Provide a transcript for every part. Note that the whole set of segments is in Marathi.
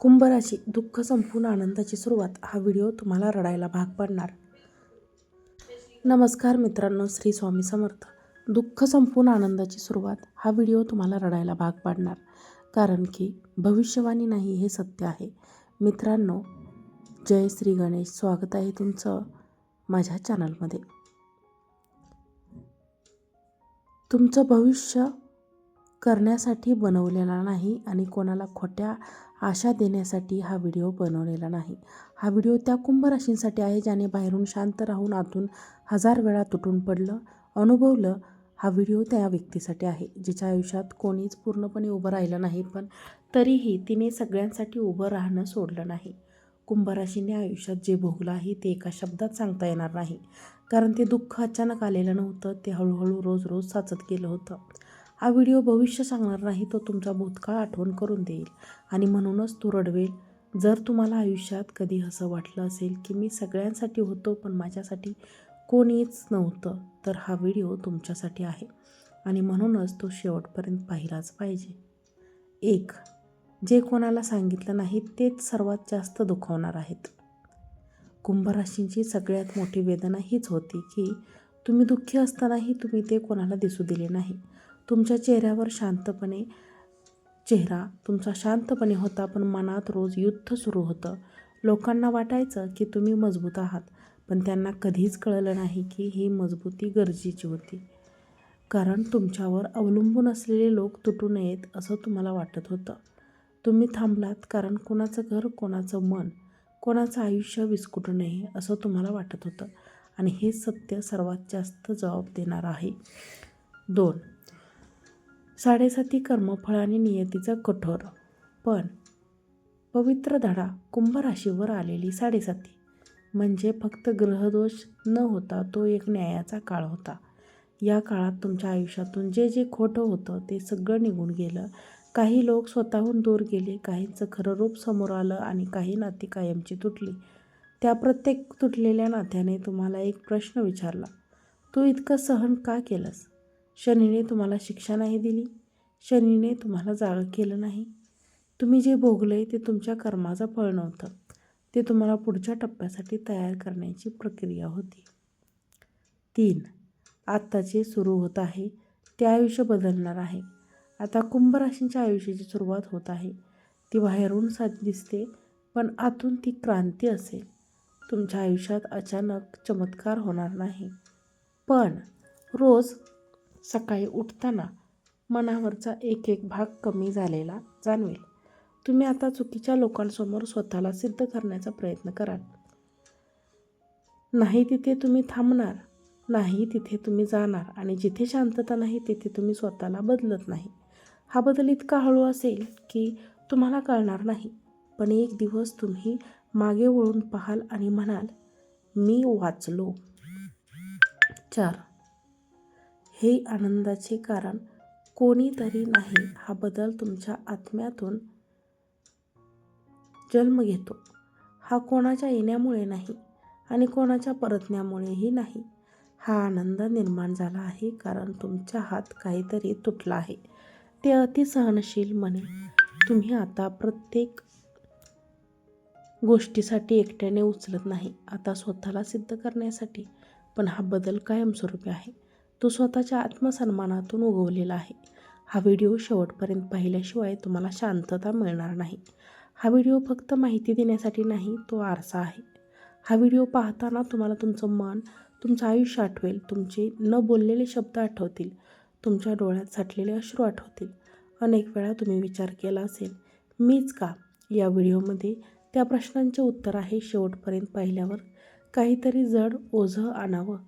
कुंभराशी दुःख संपून आनंदाची सुरुवात हा व्हिडिओ तुम्हाला रडायला भाग पाडणार. नमस्कार मित्रांनो श्री स्वामी समर्थ. दुःख संपून आनंदाची सुरुवात हा व्हिडिओ तुम्हाला रडायला भाग पाडणार. कारण की भविष्यवाणी नाही हे सत्य आहे. मित्रांनो जय श्री गणेश. स्वागत आहे तुमचं माझ्या चॅनलमध्ये. तुमचं भविष्य करण्यासाठी बनवलेला नाही आणि कोणाला खोट्या आशा देण्यासाठी हा व्हिडिओ बनवलेला नाही. हा व्हिडिओ त्या कुंभराशींसाठी आहे ज्याने बाहेरून शांत राहून आतून हजार वेळा तुटून पडलं अनुभवलं. हा व्हिडिओ त्या व्यक्तीसाठी आहे जिच्या आयुष्यात कोणीच पूर्णपणे उभं राहिलं नाही पण तरीही तिने सगळ्यांसाठी उभं राहणं सोडलं नाही. कुंभराशीने आयुष्यात जे भोगलं आहे ते एका शब्दात सांगता येणार नाही. कारण ते दुःख अचानक आलेलं नव्हतं ते हळूहळू रोज रोज साचत गेलं होतं. हा व्हिडिओ भविष्य सांगणार नाही तो तुमचा भूतकाळ आठवण करून देईल. आणि म्हणूनच तो रडवेल. जर तुम्हाला आयुष्यात कधी असं वाटलं असेल की मी सगळ्यांसाठी होतो पण माझ्यासाठी कोणीच नव्हतं तर हा व्हिडिओ तुमच्यासाठी आहे. आणि म्हणूनच तो शेवटपर्यंत पाहिलाच पाहिजे. एक जे कोणाला सांगितलं नाही तेच सर्वात जास्त दुखावणार आहेत. कुंभराशींची सगळ्यात मोठी वेदना हीच होती की तुम्ही दुःखी असतानाही तुम्ही ते कोणाला दिसू दिले नाही. तुमच्या चेहऱ्यावर शांतपणे चेहरा तुमचा शांतपणे होता पण मनात रोज युद्ध सुरू होतं. लोकांना वाटायचं की तुम्ही मजबूत आहात पण त्यांना कधीच कळलं नाही की ही मजबूती गरजेची होती. कारण तुमच्यावर अवलंबून असलेले लोक तुटू नयेत असं तुम्हाला वाटत होतं. तुम्ही थांबलात कारण कोणाचं घर कोणाचं मन कोणाचं आयुष्य विस्कुटू नये असं तुम्हाला वाटत होतं. आणि हे सत्य सर्वात जास्त जबाब देणार आहे. दोन साडेसाती कर्मफळ आणि नियतीचा कठोर. पण पवित्र धडा कुंभ राशीवर आलेली साडेसाती. म्हणजे फक्त ग्रहदोष न होता तो एक न्यायाचा काळ होता. या काळात तुमच्या आयुष्यातून जे जे खोटं होतं ते सगळं निघून गेलं. काही लोक स्वतःहून दूर गेले काहींचं खरं रूप समोर आलं आणि काही नाती कायमची तुटली. त्या प्रत्येक तुटलेल्या नात्याने तुम्हाला एक प्रश्न विचारला तू इतकं सहन का केलंस? शनीने तुम्हाला शिक्षा नाही दिली. शनीने तुम्हाला जाळं केलं नाही. तुम्ही जे भोगलंय ते तुमच्या कर्माचं फळ नव्हतं. ते तुम्हाला पुढच्या टप्प्यासाठी तयार करण्याची प्रक्रिया होती. तीन. आत्ताचे सुरू होत आहे ते आयुष्य बदलणार आहे. आता कुंभ राशींच्या आयुष्याची सुरुवात होत आहे. ती बाहेरून साध दिसते पण आतून ती क्रांती असेल. तुमच्या आयुष्यात अचानक चमत्कार होणार नाही. पण रोज सकाळी उठताना मनावरचा एक एक भाग कमी झालेला जाणवेल. तुम्ही आता चुकीच्या लोकांसमोर स्वतःला सिद्ध करण्याचा प्रयत्न कराल. नाही तिथे तुम्ही थांबणार नाही तिथे तुम्ही जाणार आणि जिथे शांतता नाही तिथे तुम्ही स्वतःला बदलत नाही. हा बदल इतका हळू असेल की तुम्हाला कळणार नाही. पण एक दिवस तुम्ही मागे वळून पाहाल आणि म्हणाल मी वाचलो. चार. हे आनंदाचे कारण कोणीतरी नाही हा बदल तुमच्या आत्म्यातून जन्म घेतो. हा कोणाच्या येण्यामुळे नाही आणि कोणाच्या परतण्यामुळेही नाही. हा आनंद निर्माण झाला आहे कारण तुमच्या हात काहीतरी तुटला आहे. ते अतिसहनशील म्हणे. तुम्ही आता प्रत्येक गोष्टीसाठी एकट्याने उचलत नाही. आता स्वतःला सिद्ध करण्यासाठी. पण हा बदल कायमस्वरूपी आहे. तो स्वतःच्या आत्मसन्मानातून उगवलेला आहे. हा व्हिडिओ शेवटपर्यंत पाहिल्याशिवाय तुम्हाला शांतता मिळणार नाही. हा व्हिडिओ फक्त माहिती देण्यासाठी नाही तो आरसा आहे. हा व्हिडिओ पाहताना तुम्हाला तुमचं मन तुमचं आयुष्य आठवेल. तुमचे न बोललेले शब्द आठवतील. तुमच्या डोळ्यात साठलेले अश्रू आठवतील. अनेक वेळा तुम्ही विचार केला असेल मीच का? या व्हिडिओमध्ये त्या प्रश्नांचे उत्तर आहे शेवटपर्यंत पाहिल्यावर. काहीतरी जड ओझं आणावं.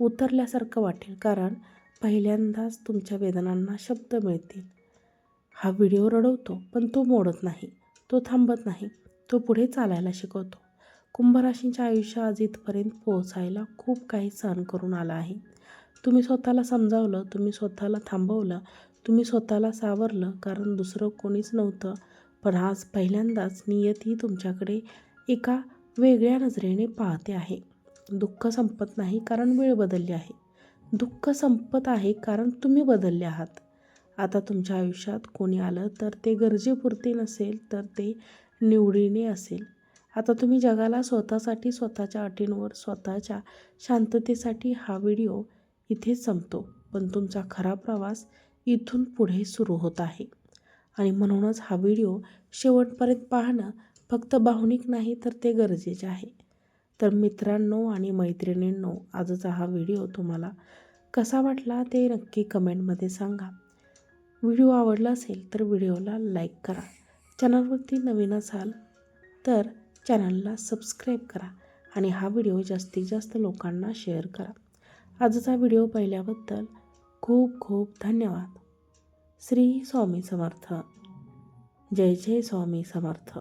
उतरल्यासारखं वाटेल कारण पहिल्यांदाच तुमच्या वेदनांना शब्द मिळतील. हा व्हिडिओ रडवतो पण तो मोडत नाही तो थांबत नाही तो पुढे चालायला शिकवतो. कुंभराशींच्या आयुष्य आज इथपर्यंत पोहोचायला खूप काही सहन करून आला आहे. तुम्ही स्वतःला समजावलं तुम्ही स्वतःला थांबवलं तुम्ही स्वतःला सावरलं कारण दुसरं कोणीच नव्हतं. पण आज पहिल्यांदाच नियती तुमच्याकडे एका वेगळ्या नजरेने पाहते आहे. दुःख संपत नाही कारण वेळ बदलली आहे. दुःख संपत आहे कारण तुम्ही बदलले आहात. आता तुमच्या आयुष्यात कोणी आलं तर ते गरजेपुरते नसेल तर ते निवडीने असेल. आता तुम्ही जगाला स्वतःसाठी स्वतःच्या अटींवर स्वतःच्या शांततेसाठी हा व्हिडिओ इथेच संपतो. पण तुमचा खरा प्रवास इथून पुढे सुरू होत आहे. आणि म्हणूनच हा व्हिडिओ शेवटपर्यंत पाहणं फक्त भावनिक नाही तर ते गरजेचे आहे. तर मित्रांनो आणि मैत्रिणींनो आजचा हा व्हिडिओ तुम्हाला कसा वाटला ते नक्की कमेंटमध्ये सांगा. व्हिडिओ आवडला असेल तर व्हिडिओला लाईक करा. चॅनलवरती नवीन असाल तर चॅनलला सबस्क्राईब करा आणि हा व्हिडिओ जास्तीत जास्त लोकांना शेअर करा. आजचा व्हिडिओ पाहिल्याबद्दल खूप खूप धन्यवाद. श्री स्वामी समर्थ. जय जय स्वामी समर्थ.